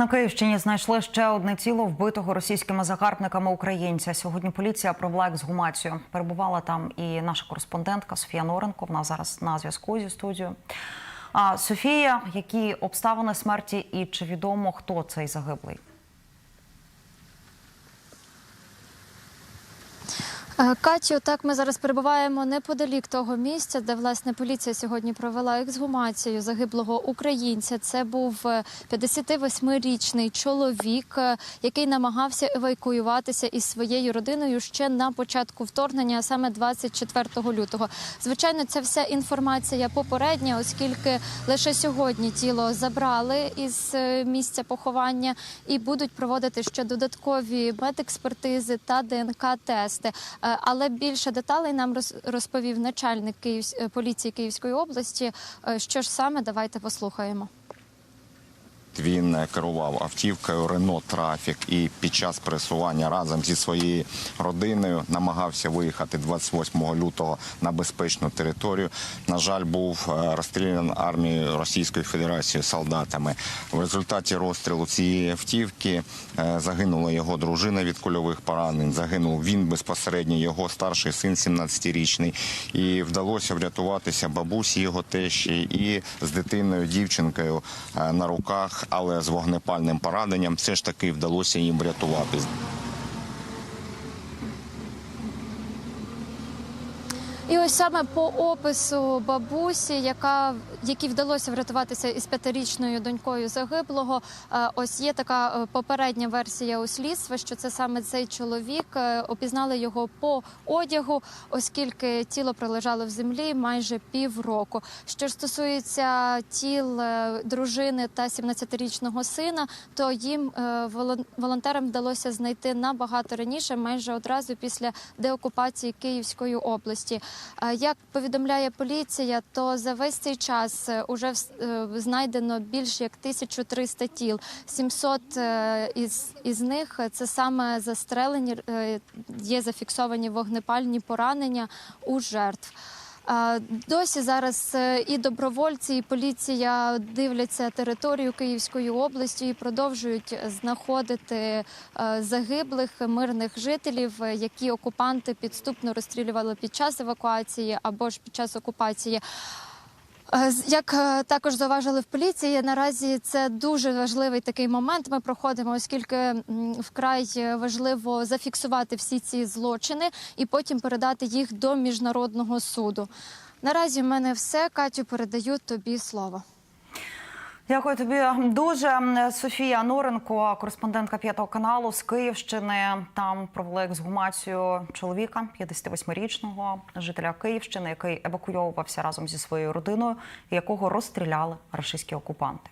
На Київщині знайшли ще одне тіло вбитого російськими загарбниками українця. Сьогодні поліція провела ексгумацію. Перебувала там і наша кореспондентка Софія Норенко. Вона зараз на зв'язку зі студією. А Софія, які обставини смерті, і чи відомо хто цей загиблий? Катю, так ми зараз перебуваємо неподалік того місця, де власне поліція сьогодні провела ексгумацію загиблого українця. Це був е, 58-річний чоловік, е, який намагався евакуюватися із своєю родиною ще на початку вторгнення, а саме 24 лютого. Звичайно, ця вся інформація попередня, оскільки лише сьогодні тіло забрали із е, місця поховання і будуть проводити ще додаткові медекспертизи та ДНК-тести. Е, Але більше деталей нам роз- розповів начальник е, поліції Київської області. Е, Що ж саме, давайте послухаємо. Він е, керував автівкою Рено Трафік і під час пересування разом зі своєю родиною намагався виїхати 28 лютого на безпечну територію. На жаль, був е, розстріляний армією Російської Федерації солдатами. В результаті розстрілу цієї автівки е, загинула його дружина від кульових поранень. Загинув він безпосередньо його старший син, 17-річний. І вдалося врятуватися бабусі його тещі і з дитиною, дівчинкою на руках, але з вогнепальним пораненням все ж таки вдалося їм врятуватись. І ось саме по опису бабусі, яка якій вдалося врятуватися із п'ятирічною донькою загиблого. е, Ось є така е, попередня версія у слідства, що це саме цей чоловік. Е, Опізнали його по одягу, оскільки тіло пролежало в землі майже півроку. Що стосується тіл дружини та 17-річного сина, то їм волонтерам вдалося знайти набагато раніше, майже одразу після деокупації Київської області. Е, Як повідомляє поліція, то за весь цей час вже уже е, знайдено більш як 1300 тіл. 700 е, із, із них це саме застрелені, е, є зафіксовані вогнепальні поранення у жертв. Досі зараз е, і добровольці, і поліція дивляться територію Київської області і продовжують знаходити е, загиблих мирних жителів, е, які окупанти підступно розстрілювали під час евакуації або ж під час окупації. Е, Як е, також зауважили в поліції, наразі це дуже важливий такий момент. Ми проходимо, оскільки вкрай е, важливо зафіксувати всі ці злочини і потім передати їх до міжнародного суду. Наразі в мене все. Катю, передаю тобі слово. Дякую тобі дуже. Софія Норенко, кореспондентка п'ятого каналу з Київщини. Там провели ексгумацію чоловіка 58-річного жителя Київщини, який евакуйовувався разом зі своєю родиною, якого розстріляли рашистські окупанти.